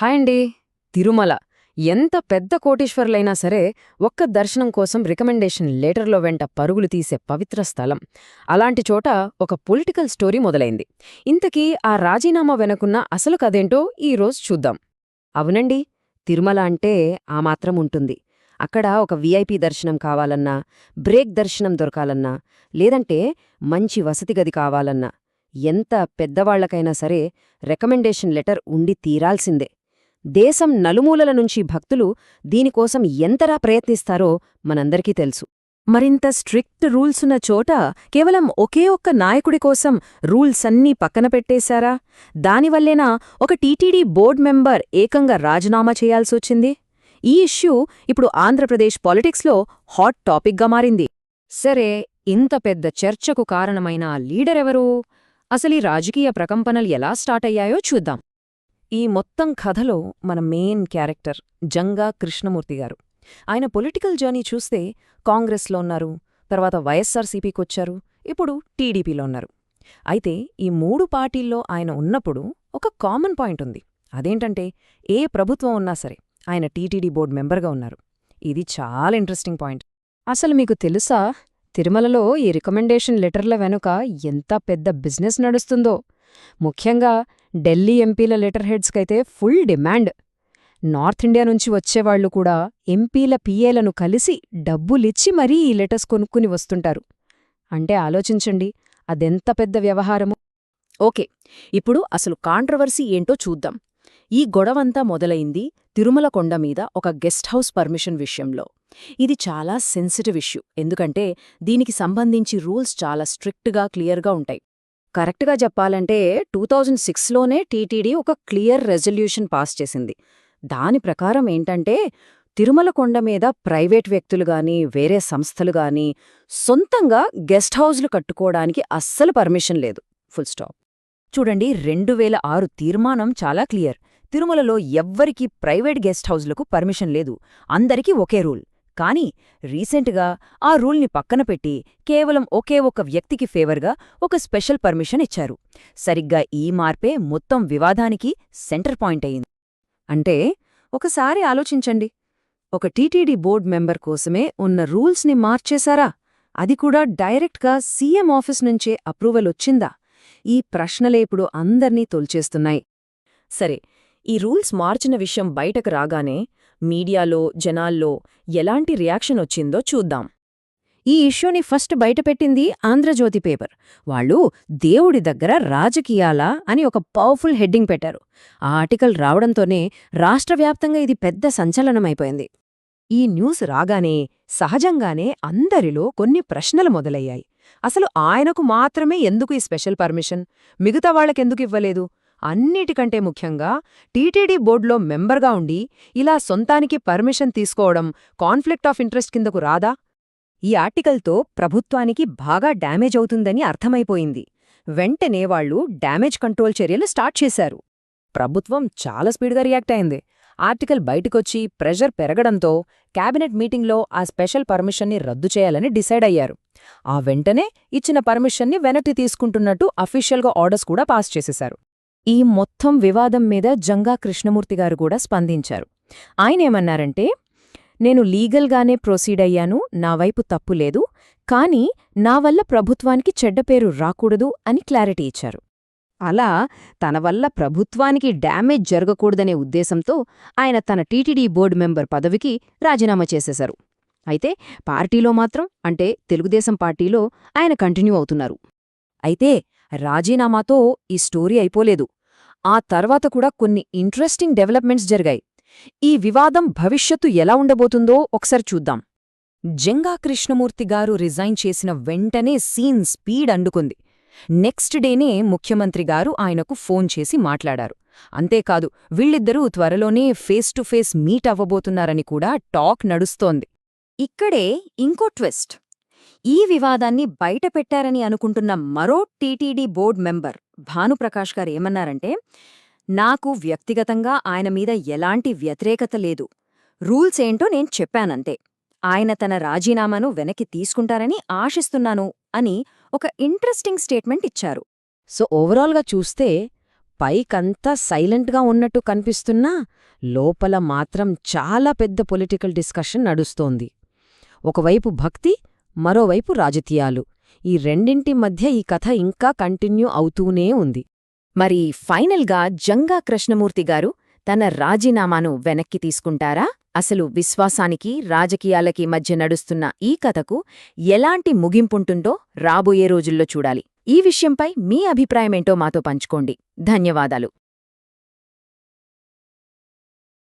Hi అండి తిరుమల. ఎంత పెద్ద కోటీశ్వరులైనా సరే ఒక్క దర్శనం కోసం రికమెండేషన్ లెటర్లో వెంట పరుగులు తీసే పవిత్ర స్థలం. అలాంటి చోట ఒక పొలిటికల్ స్టోరీ మొదలైంది. ఇంతకీ ఆ రాజీనామా వెనకున్న అసలు కదేంటో ఈరోజు చూద్దాం. అవునండి తిరుమల అంటే ఆ మాత్రం ఉంటుంది. అక్కడ ఒక వీఐపీ దర్శనం కావాలన్నా బ్రేక్ దర్శనం దొరకాలన్నా లేదంటే మంచి వసతి గది కావాలన్నా ఎంత పెద్దవాళ్ళకైనా సరే రికమెండేషన్ లెటర్ ఉండి తీరాల్సిందే. దేశం నలుమూలల నుంచి భక్తులు దీనికోసం ఎంతరా ప్రయత్నిస్తారో మనందరికీ తెలుసు. మరింత స్ట్రిక్ట్ రూల్సున్న చోట కేవలం ఒకే ఒక్క నాయకుడి కోసం రూల్స్ అన్నీ పక్కన పెట్టేశారా? దానివల్లేనా ఒక టీటీడీ బోర్డ్ మెంబర్ ఏకంగా రాజీనామా చేయాల్సొచ్చింది ఈ ఇష్యూ ఇప్పుడు ఆంధ్రప్రదేశ్ పాలిటిక్స్లో హాట్ టాపిక్గా మారింది. సరే ఇంత పెద్ద చర్చకు కారణమైన లీడరెవరు? అసలీ రాజకీయ ప్రకంపనలు ఎలా స్టార్ట్ అయ్యాయో చూద్దాం. ఈ మొత్తం కథలో మన మెయిన్ క్యారెక్టర్ జంగా కృష్ణమూర్తి గారు. ఆయన పొలిటికల్ జర్నీ చూస్తే కాంగ్రెస్లో ఉన్నారు తర్వాత వైఎస్సార్సీపీకొచ్చారు ఇప్పుడు టీడీపీలో ఉన్నారు. అయితే ఈ మూడు పార్టీల్లో ఆయన ఉన్నప్పుడు ఒక కామన్ పాయింట్ ఉంది. అదేంటంటే ఏ ప్రభుత్వం ఉన్నా సరే ఆయన టీటీడీ బోర్డు మెంబర్గా ఉన్నారు. ఇది చాలా ఇంట్రెస్టింగ్ పాయింట్. అసలు మీకు తెలుసా? తిరుమలలో ఈ రికమెండేషన్ లెటర్ల వెనుక ఎంత పెద్ద బిజినెస్ నడుస్తుందో. ముఖ్యంగా ఢిల్లీ ఎంపీల లెటర్ హెడ్స్కైతే ఫుల్ డిమాండ్. నార్త్ ఇండియా నుంచి వచ్చేవాళ్ళు కూడా ఎంపీల పిఏలను కలిసి డబ్బులిచ్చి మరీ ఈ లెటర్స్ కొనుక్కుని వస్తుంటారు. అంటే ఆలోచించండి అదెంత పెద్ద వ్యవహారము. ఓకే ఇప్పుడు అసలు కాంట్రవర్సీ ఏంటో చూద్దాం. ఈ గొడవంతా మొదలైంది తిరుమల కొండ మీద ఒక గెస్ట్ హౌస్ పర్మిషన్ విషయంలో. ఇది చాలా సెన్సిటివ్ ఇష్యూ ఎందుకంటే దీనికి సంబంధించి రూల్స్ చాలా స్ట్రిక్ట్గా క్లియర్గా ఉంటాయి. కరెక్ట్గా చెప్పాలంటే టూ థౌజండ్ సిక్స్లోనే టీటీడీ ఒక క్లియర్ రెజల్యూషన్ పాస్ చేసింది. దాని ప్రకారం ఏంటంటే తిరుమల కొండ మీద ప్రైవేట్ వ్యక్తులు గాని వేరే సంస్థలు గాని సొంతంగా గెస్ట్ హౌజ్లు కట్టుకోవడానికి అస్సలు పర్మిషన్ లేదు. Full stop. చూడండి రెండు వేల ఆరు తీర్మానం చాలా క్లియర్. తిరుమలలో ఎవ్వరికీ ప్రైవేట్ గెస్ట్ హౌజ్లకు పర్మిషన్ లేదు. అందరికీ ఒకే రూల్. కానీ రీసెంట్గా ఆ రూల్ని పక్కన పెట్టి కేవలం ఒకే ఒక వ్యక్తికి ఫేవర్గా ఒక స్పెషల్ పర్మిషన్ ఇచ్చారు. సరిగ్గా ఈ మార్పే మొత్తం వివాదానికి సెంటర్ పాయింట్ అయింది. అంటే ఒకసారి ఆలోచించండి. ఒక టీటీడీ బోర్డ్ మెంబర్ కోసమే ఉన్న రూల్స్ని మార్చేశారా? అది కూడా డైరెక్ట్గా సీఎం ఆఫీస్ నుంచే అప్రూవల్ వచ్చిందా? ఈ ప్రశ్నలే ఇప్పుడు అందర్నీ తొల్చేస్తున్నాయి. సరే ఈ రూల్స్ మార్చిన విషయం బయటకు రాగానే మీడియాలో జనాల్లో ఎలాంటి రియాక్షన్ వచ్చిందో చూద్దాం. ఈ ఇష్యూని ఫస్ట్ బయటపెట్టింది ఆంధ్రజ్యోతి పేపర్. వాళ్ళు దేవుడి దగ్గర రాజకీయాలా అని ఒక పవర్ఫుల్ హెడ్డింగ్ పెట్టారు. ఆ ఆర్టికల్ రావడంతోనే రాష్ట్రవ్యాప్తంగా ఇది పెద్ద సంచలనమైపోయింది. ఈ న్యూస్ రాగానే సహజంగానే అందరిలో కొన్ని ప్రశ్నలు మొదలయ్యాయి. అసలు ఆయనకు మాత్రమే ఎందుకు ఈ స్పెషల్ పర్మిషన్? మిగతా వాళ్ళకెందుకు ఇవ్వలేదు? అన్నిటికంటే ముఖ్యంగా టీటీడీ బోర్డులో మెంబర్గా ఉండి ఇలా సొంతానికి పర్మిషన్ తీసుకోవడం కాన్ఫ్లిక్ట్ ఆఫ్ ఇంట్రెస్ట్ కిందకు రాదా? ఈ ఆర్టికల్తో ప్రభుత్వానికి బాగా డ్యామేజ్ అవుతుందని అర్థమైపోయింది. వెంటనే వాళ్ళు డ్యామేజ్ కంట్రోల్ చర్యలు స్టార్ట్ చేశారు. ప్రభుత్వం చాలా స్పీడ్గా రియాక్ట్ అయింది. ఆర్టికల్ బయటకొచ్చి ప్రెషర్ పెరగడంతో కేబినెట్ మీటింగ్లో ఆ స్పెషల్ పర్మిషన్ని రద్దు చేయాలని డిసైడ్ అయ్యారు. ఆ వెంటనే ఇచ్చిన పర్మిషన్ని వెనక్కి తీసుకుంటున్నట్టు అఫీషియల్గా ఆర్డర్స్ కూడా పాస్ చేసేశారు. ఈ మొత్తం వివాదం మీద జంగా కృష్ణమూర్తి గారు కూడా స్పందించారు. ఆయనేమన్నారంటే నేను లీగల్గానే ప్రొసీడ్ అయ్యాను నా వైపు తప్పు లేదు కానీ నా వల్ల ప్రభుత్వానికి చెడ్డ పేరు రాకూడదు అని క్లారిటీ ఇచ్చారు. అలా తన వల్ల ప్రభుత్వానికి డ్యామేజ్ జరగకూడదనే ఉద్దేశంతో ఆయన తన టీటీడీ బోర్డు మెంబర్ పదవికి రాజీనామా చేసేశారు. అయితే పార్టీలో మాత్రం అంటే తెలుగుదేశం పార్టీలో ఆయన కంటిన్యూ అవుతున్నారు. అయితే రాజీనామాతో ఈ స్టోరీ అయిపోలేదు. ఆ తర్వాత కూడా కొన్ని ఇంట్రెస్టింగ్ డెవలప్మెంట్స్ జరిగాయి. ఈ వివాదం భవిష్యత్తు ఎలా ఉండబోతుందో ఒకసారి చూద్దాం. జంగా కృష్ణమూర్తి గారు రిజైన్ చేసిన వెంటనే సీన్ స్పీడ్ అండుకుంది నెక్స్ట్ డేనే ముఖ్యమంత్రి గారు ఆయనకు ఫోన్ చేసి మాట్లాడారు. అంతేకాదు వీళ్ళిద్దరూ త్వరలోనే ఫేస్ టు ఫేస్ మీట్ అవ్వబోతున్నారని కూడా టాక్ నడుస్తోంది. ఇక్కడే ఇంకో ట్విస్ట్ ఈ వివాదాన్ని బయటపెట్టారని అనుకుంటున్న మరో టీటీడీ బోర్డు మెంబర్ భానుప్రకాష్ గారు ఏమన్నారంటే నాకు వ్యక్తిగతంగా ఆయన మీద ఎలాంటి వ్యతిరేకత లేదు. రూల్స్ ఏంటో నేను చెప్పానంతే. ఆయన తన రాజీనామాను వెనక్కి తీసుకుంటారని ఆశిస్తున్నాను అని ఒక ఇంట్రెస్టింగ్ స్టేట్మెంట్ ఇచ్చారు. సో ఓవరాల్గా చూస్తే పైకంతా సైలెంట్గా ఉన్నట్టు కనిపిస్తున్నా లోపల మాత్రం చాలా పెద్ద పొలిటికల్ డిస్కషన్ నడుస్తోంది. ఒకవైపు భక్తి మరోవైపు రాజకీయాలు. ఈ రెండింటి మధ్య ఈ కథ ఇంకా కంటిన్యూ అవుతూనే ఉంది. మరి ఫైనల్గా జంగా కృష్ణమూర్తి గారు తన రాజీనామాను వెనక్కి తీసుకుంటారా? అసలు విశ్వాసానికి రాజకీయాలకి మధ్య నడుస్తున్న ఈ కథకు ఎలాంటి ముగింపుంటుందో రాబోయే రోజుల్లో చూడాలి. ఈ విషయంపై మీ అభిప్రాయమేంటో మాతో పంచుకోండి. ధన్యవాదాలు.